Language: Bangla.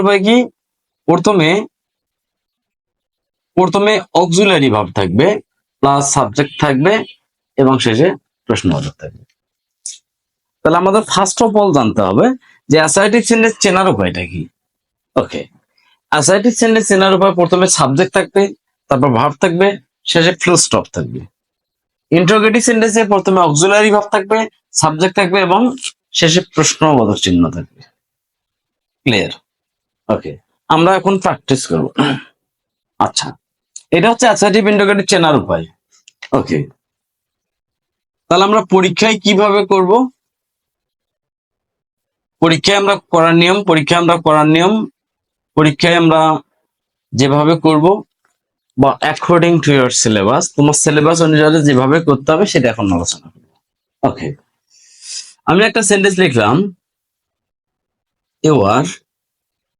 উপায় কি? প্রথমে প্রথমে অক্সিলারি ভাব থাকবে প্লাস সাবজেক্ট থাকবে, এবং শেষে থাকবে। তাহলে আমাদের ফার্স্ট অফ অল জানতে হবে যে অ্যাসাইটিক সেন্টেন্স চেনার উপায়টা কি? ওকে অ্যাসাইটিক সেন্টেন্স চেনার উপায় প্রথমে সাবজেক্ট থাকবে, তারপর ভার্ব থাকবে, শেষে ফুল স্টপ থাকবে। ইন্টারোগেটিভ সেন্টেন্সে প্রথমে অক্সিলারি ভাব থাকবে সাবজেক্ট থাকবে, এবং শেষে প্রশ্নবোধক চিহ্ন থাকবে। ক্লিয়ার ওকে আমরা এখন প্র্যাকটিস করব। আচ্ছা এটা হচ্ছে অ্যাসাইটিভ ইন্টারোগেটিভ চেনার উপায়। ওকে তাহলে আমরা পরীক্ষায় কীভাবে করব? পরীক্ষায় আমরা করার নিয়ম, পরীক্ষায় আমরা করার নিয়ম, পরীক্ষায় আমরা যেভাবে করব বা অ্যাকর্ডিং টু ইয়ার সিলেবাস তোমার সিলেবাস অনুযায়ী যেভাবে করতে হবে সেটা এখন আলোচনা করব। ওকে আমি একটা সেন্টেন্স লিখলাম। ইউ আর